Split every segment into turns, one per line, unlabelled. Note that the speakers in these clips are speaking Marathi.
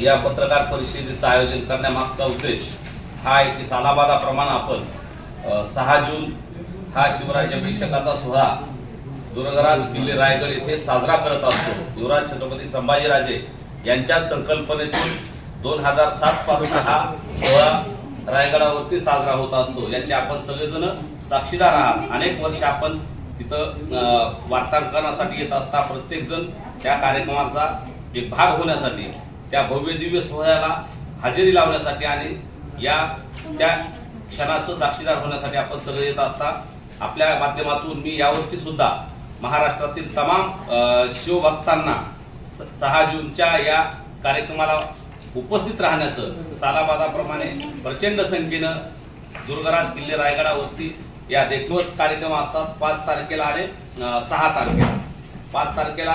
या पत्रकार परिषदेचं आयोजन करण्यामागचा उद्देश हा आहे की सालाबादाप्रमाणे आपण सहा जून हा शिवराज्याभिषेकाचा सोहळा दुर्गराज किल्ले रायगड येथे साजरा करत असतो. युवराज छत्रपती संभाजीराजे यांच्याच संकल्पनेतून दोन हजार सात पासून हा सोहळा रायगडावरती साजरा होत असतो. याचे आपण सगळेजण साक्षीदार आहात. अनेक वर्ष आपण तिथं वार्तांकनासाठी येत असता. प्रत्येकजण त्या कार्यक्रमाचा एक भाग होण्यासाठी त्या भव्य दिव्य सोहळ्याला हजेरी लावण्यासाठी आणि या त्या क्षणाचं साक्षीदार होण्यासाठी आपण सगळे येत असता आपल्या माध्यमातून मी यावर्षी सुद्धा महाराष्ट्रातील तमाम शिवभक्तांना स- सहा जूनच्या या कार्यक्रमाला उपस्थित राहण्याचं सालाबादाप्रमाणे प्रचंड संख्येनं दुर्गराज किल्ले रायगडावरती या देखवस कार्यक्रम असतात. पाच तारखेला आणि सहा तारखेला. पाच तारखेला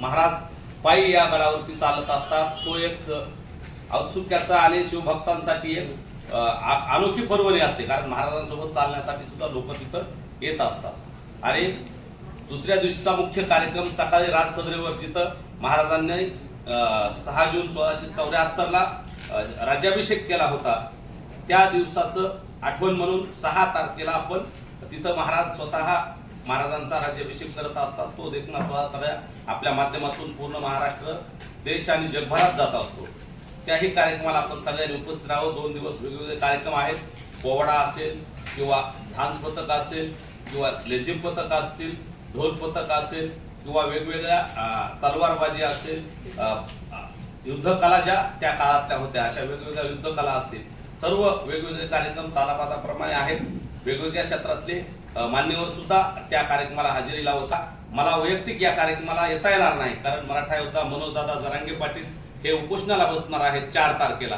महाराज पायी या गडावरती चालत असतात. तो एक औत्सुक्याचा आणि शिवभक्तांसाठी एक आ- अनोखी पर्वणी असते. कारण महाराजांसोबत चालण्यासाठी सुद्धा लोक तिथं येत असतात. आणि दुसऱ्या दिवशीचा मुख्य कार्यक्रम सकाळी राजसदरेवर जिथं महाराजांनी सहा जून सोळाशे चौऱ्याहत्तरला राज्याभिषेक केला होता. त्या दिवसाचं आठवण म्हणून सहा तारखेला आपण तिथं महाराज स्वतः महाराजांचा राज्याभिषेक करत असतात तो देखना सोहळा सगळ्या आपल्या माध्यमातून पूर्ण महाराष्ट्र देश आणि जगभरात जात असतो. त्याही कार्यक्रमाला आपण सगळ्यांनी उपस्थित राहावं. दोन दिवस वेगवेगळे कार्यक्रम आहेत. पोवाडा असेल किंवा झांज पथक असेल किंवा लेझिम पथक असतील ढोल पथक असेल किंवा वेगवेगळ्या तलवारबाजी असेल युद्धकला ज्या त्या काळातल्या होत्या अशा वेगवेगळ्या युद्धकला असतील. सर्व वेगवेगळे कार्यक्रम सालाबादाप्रमाणे आहेत. वेगवेगळ्या क्षेत्रातले मान्यवर सुद्धा त्या कार्यक्रमाला हजेरी लावता मला वैयक्तिक या कार्यक्रमाला येता येणार नाही कारण मराठा योद्धा मनोजदादा जरांगे पाटील हे उपोषणाला बसणार आहेत चार तारखेला.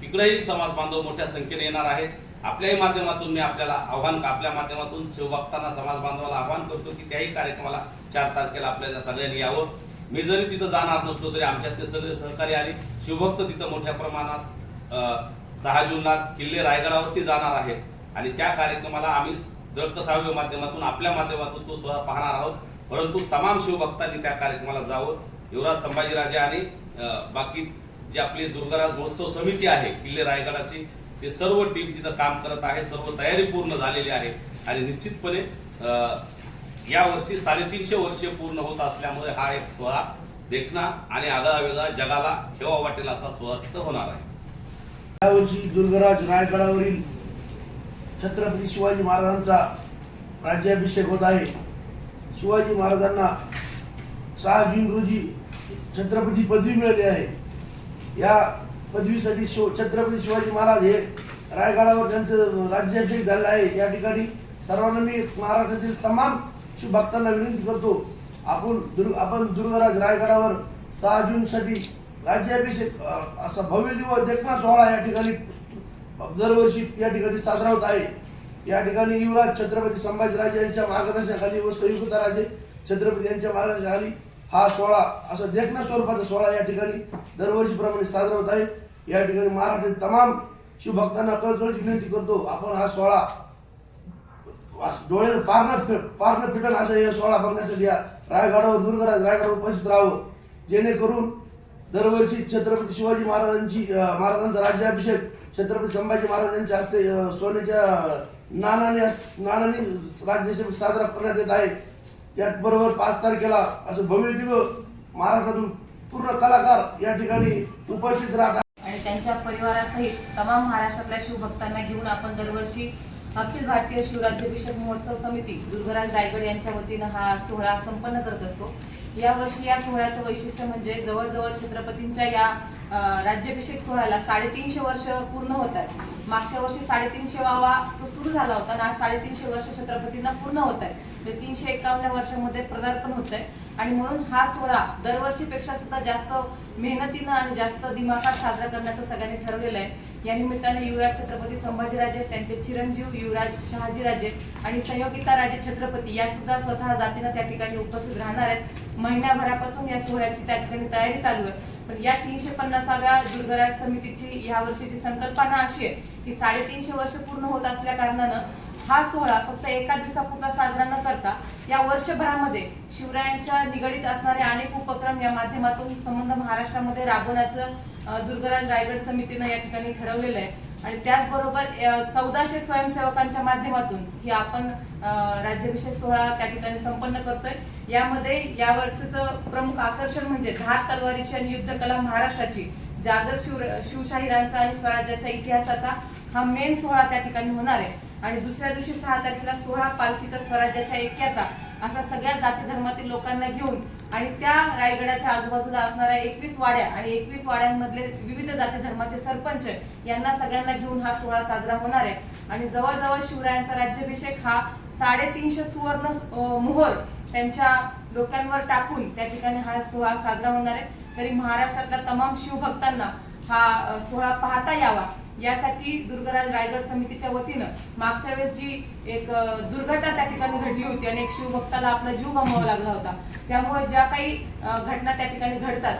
तिकडेही समाज बांधव मोठ्या संख्येने येणार आहेत. आपल्याही माध्यमातून मी आपल्याला आव्हान आपल्या माध्यमातून शिवभक्तांना समाज बांधवाला आव्हान करतो की त्याही कार्यक्रमाला चार तारखेला आपल्याला सगळ्यांनी यावं. मी जरी तिथं जाणार नसलो तरी आमच्यातले सगळे सहकारी आणि शिवभक्त तिथं मोठ्या प्रमाणात सहा जूनला किल्ले रायगडावरती जाणार आहेत. आणि त्या कार्यक्रमाला आम्ही दळक माध्यमातून आपल्या माध्यमातून तो स्वतः पाहणार आहोत. परंतु तमाम शिवभक्तांनी त्या कार्यक्रमाला जावं. युवराज संभाजीराजे आणि बाकी जी आपली दुर्गराज महोत्सव समिती आहे किल्ले रायगडाची ते सर्व टीम तिथं काम करत आहे सर्व तयारी पूर्ण झालेली आहे. आणि निश्चितपणे अ, या वर्षी साडेतीनशे वर्षे पूर्ण होत असल्यामुळे हा एक सोहळा देखणा आणि आगळा वेगळा जगाला हेवा वाटेल असा सोहळा तिथं होणार आहे.
यावर्षी दुर्गराज रायगडावरील छत्रपती शिवाजी महाराजांचा राज्याभिषेक होत आहे. शिवाजी महाराजांना सहा जून रोजी छत्रपती पदवी मिळाली आहे. या पदवीसाठी शिव छत्रपती शिवाजी महाराज हे रायगडावर त्यांचं राज्याभिषेक झालं आहे. या ठिकाणी सर्वांना मी महाराष्ट्रातील तमाम शिवभक्तांना विनंती करतो. आपण दुर्ग आपण दुर्गराज रायगडावर सहा जूनसाठी राज्याभिषेक असा भव्य दिवस देखना सोहळा या ठिकाणी दरवर्षी या ठिकाणी साजरा होत आहे. या ठिकाणी युवराज छत्रपती संभाजीराजे यांच्या मार्गदर्शनाखाली व संयुक्ता राजे छत्रपती यांच्या मार्गदर्शनाखाली हा सोहळा असा देखना स्वरूपाचा सोहळा या ठिकाणी दरवर्षीप्रमाणे साजरा होत आहे. या ठिकाणी महाराष्ट्रातील तमाम शिवभक्तांना कळकळीची विनंती करतो आपण हा सोहळा डोळे पारणं पारणं फिटन असं हे सोहळा बघण्यासाठी या रायगडावर दुर्गराज रायगडावर उपस्थित राहावं. जेणेकरून दरवर्षी छत्रपती शिवाजी महाराजांची महाराजांचा राज्याभिषेक छत्रपती संभाजी महाराजांच्या हस्ते सोन्याच्या नानाने नानाने राज्याभिषेक साजरा करण्यात येत आहे. त्याचबरोबर पाच तारखेला असं भव्य दिव्य महाराष्ट्रातून पूर्ण कलाकार या ठिकाणी उपस्थित राहतात.
आणि त्यांच्या परिवारासहित तमाम महाराष्ट्रातल्या शिवभक्तांना घेऊन आपण दरवर्षी अखिल भारतीय शिवराज्याभिषेक महोत्सव समिती दुर्गराज रायगड यांच्या वतीनं हा सोहळा संपन्न करत असतो. यावर्षी या सोहळ्याचं वैशिष्ट्य म्हणजे जवळजवळ छत्रपतींच्या या राज्याभिषेक सोहळ्याला साडेतीनशे वर्ष पूर्ण होत आहेत मागच्या वर्षी साडेतीनशे वावा तो सुरू झाला होता आणि आज साडेतीनशे वर्ष छत्रपतींना पूर्ण होत आहे. ते तीनशे एकावन्न वर्षामध्ये पदार्पण होत आहे आणि म्हणून हा सोहळा दरवर्षीपेक्षा सुद्धा जास्त मेहनतीनं आणि जास्त दिमाखात साजरा करण्याचं सगळ्यांनी ठरवलेलं आहे. या निमित्ताने युवराज छत्रपती संभाजीराजे त्यांचे चिरंजीव युवराज शहाजीराजे आणि संयोगिता राजे छत्रपती या सुद्धा स्वतः जातीनं त्या ठिकाणी उपस्थित राहणार आहेत. महिन्याभरापासून या सोहळ्याची त्या ठिकाणी तयारी चालू आहे. पण या तीनशे पन्नासाव्या दुर्गराज समितीची या वर्षीची संकल्पना अशी आहे की साडेतीनशे वर्ष पूर्ण होत असल्या कारणानं हा सोहळा फक्त एका दिवसापुरता साजरा न करता या वर्षभरामध्ये शिवरायांच्या निगडीत असणारे अनेक उपक्रम या माध्यमातून संबंध महाराष्ट्रामध्ये राबवण्याचं दुर्गराज रायगड समितीनं या ठिकाणी ठरवलेलं आहे. आणि त्याचबरोबर चौदाशे स्वयंसेवकांच्या माध्यमातून ही आपण राज्याभिषेक सोहळा त्या ठिकाणी संपन्न करतोय. यामध्ये या वर्षाचं प्रमुख आकर्षण म्हणजे धार तलवारीची आणि युद्धकला महाराष्ट्राची जागर शिव शिवशाहिरांचा आणि स्वराज्याच्या इतिहासाचा हा मेन सोहळा त्या ठिकाणी होणार आहे. आणि दुसऱ्या दिवशी सहा तारखेला सोहळा पालखीचा स्वराज्याच्या ऐक्याचा असा सगळ्या जाती धर्मातील लोकांना घेऊन आणि त्या रायगडाच्या आजूबाजूला असणाऱ्या एकवीस वाड्या आणि एकवीस वाड्यांमधले विविध जाती धर्माचे सरपंच यांना सगळ्यांना घेऊन हा सोहळा साजरा होणार आहे. आणि जवळजवळ शिवरायांचा राज्याभिषेक हा साडेतीनशे सुवर्ण मोहर त्यांच्या डोक्यांवर टाकून त्या ठिकाणी हा सोहळा साजरा होणार आहे. तरी महाराष्ट्रातल्या तमाम शिवभक्तांना हा सोहळा पाहता यावा. यासाठी दुर्गराज रायगड समितीच्या वतीनं मागच्या वेळेस जी एक दुर्घटना त्या ठिकाणी घडली होती आणि एक शिवभक्ताला आपला जीव गमवावा लागला होता. त्यामुळे ज्या काही घटना त्या ठिकाणी घडतात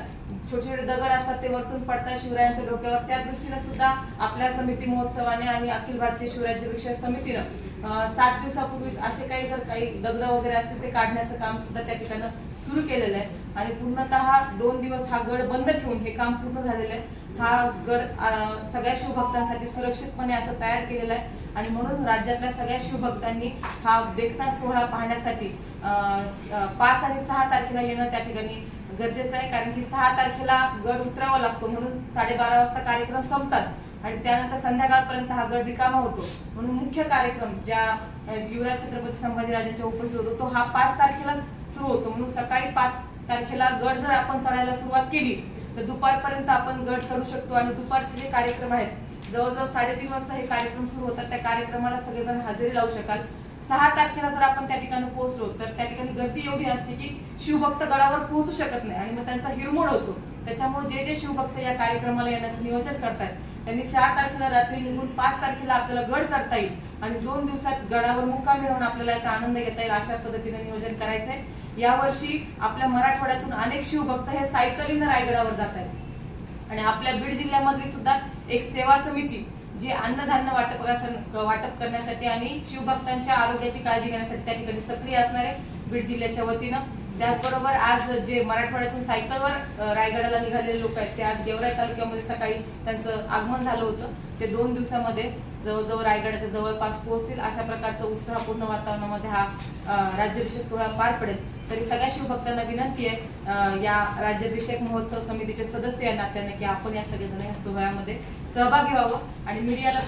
छोटे छोटे दगड असतात ते वरतून पडतात शिवरायांच्या डोक्यावर. त्या दृष्टीने सुद्धा आपल्या समिती महोत्सवाने आणि अखिल भारतीय शिवराज्याभिषेक समितीनं सात दिवसापूर्वीच असे काही जर काही दगड वगैरे असतील ते काढण्याचं काम सुद्धा त्या ठिकाणी सुरू केलेलं आहे. आणि पूर्णतः दोन दिवस हा गड बंद ठेवून हे काम पूर्ण झालेलं आहे. हा गड सगळ्या शिवभक्तांसाठी सुरक्षितपणे असं तयार केलेला आहे. आणि म्हणून राज्यातल्या सगळ्या शिवभक्तांनी हा देखता सोहळा पाहण्यासाठी पाच आणि सहा तारखेला येणं त्या ठिकाणी गरजेचं आहे कारण की सहा तारखेला गड उतरावा लागतो म्हणून साडेबारा वाजता कार्यक्रम संपतात. आणि त्यानंतर संध्याकाळपर्यंत हा गड रिकामा होतो. म्हणून मुख्य कार्यक्रम ज्या युवराज छत्रपती संभाजीराजांच्या उपस्थित होतो तो हा पाच तारखेला सुरू होतो. म्हणून सकाळी पाच तारखेला गड जर आपण चढायला सुरुवात केली तर दुपारपर्यंत आपण गड चढू शकतो. आणि दुपारचे जे कार्यक्रम आहेत जवळजवळ साडेतीन वाजता हे कार्यक्रम सुरू होतात. त्या कार्यक्रमाला सगळेजण हजेरी लावू शकाल. सहा तारखेला जर आपण त्या ठिकाणी पोहोचलो तर त्या ठिकाणी गर्दी एवढी असते की शिवभक्त गडावर पोहोचू शकत नाही आणि मग त्यांचा हिरमोड होतो. त्याच्यामुळे जे जे शिवभक्त या कार्यक्रमाला येण्याचं नियोजन करतात त्यांनी चार तारखेला रात्री निघून पाच तारखेला आपल्याला गड चढता येईल आणि दोन दिवसात गडावर मुक्कामी राहून आपल्याला याचा आनंद घेता येईल अशा पद्धतीने नियोजन करायचंय. यावर्षी आपल्या मराठवाड्यातून अनेक शिवभक्त हे सायकलीनं रायगडावर जात आहेत आणि आपल्या बीड जिल्ह्यामधली सुद्धा एक सेवा समिती जे अन्नधान्य वाटप वाटप करण्यासाठी आणि शिवभक्तांच्या आरोग्याची काळजी घेण्यासाठी त्या ठिकाणी सक्रिय असणार आहे बीड जिल्ह्याच्या वतीनं. त्याचबरोबर आज जे मराठवाड्यातून सायकलवर रायगडाला निघालेले लोक आहेत ते आज गेवराई तालुक्यामध्ये सकाळी त्यांचं आगमन झालं होतं. ते दोन दिवसामध्ये जवळजवळ रायगडाच्या जवळपास पोहोचतील. अशा प्रकारचं उत्साहपूर्ण वातावरणामध्ये हा राज्याभिषेक सोहळा पार पडेल. तरी सगळ्या शिवभक्तांना विनंती आहे या राज्याभिषेक महोत्सव समितीचे सदस्य या नात्याने की आपण या सगळेजण या सोहळ्यामध्ये सहभागी व्हावं आणि मीडियाला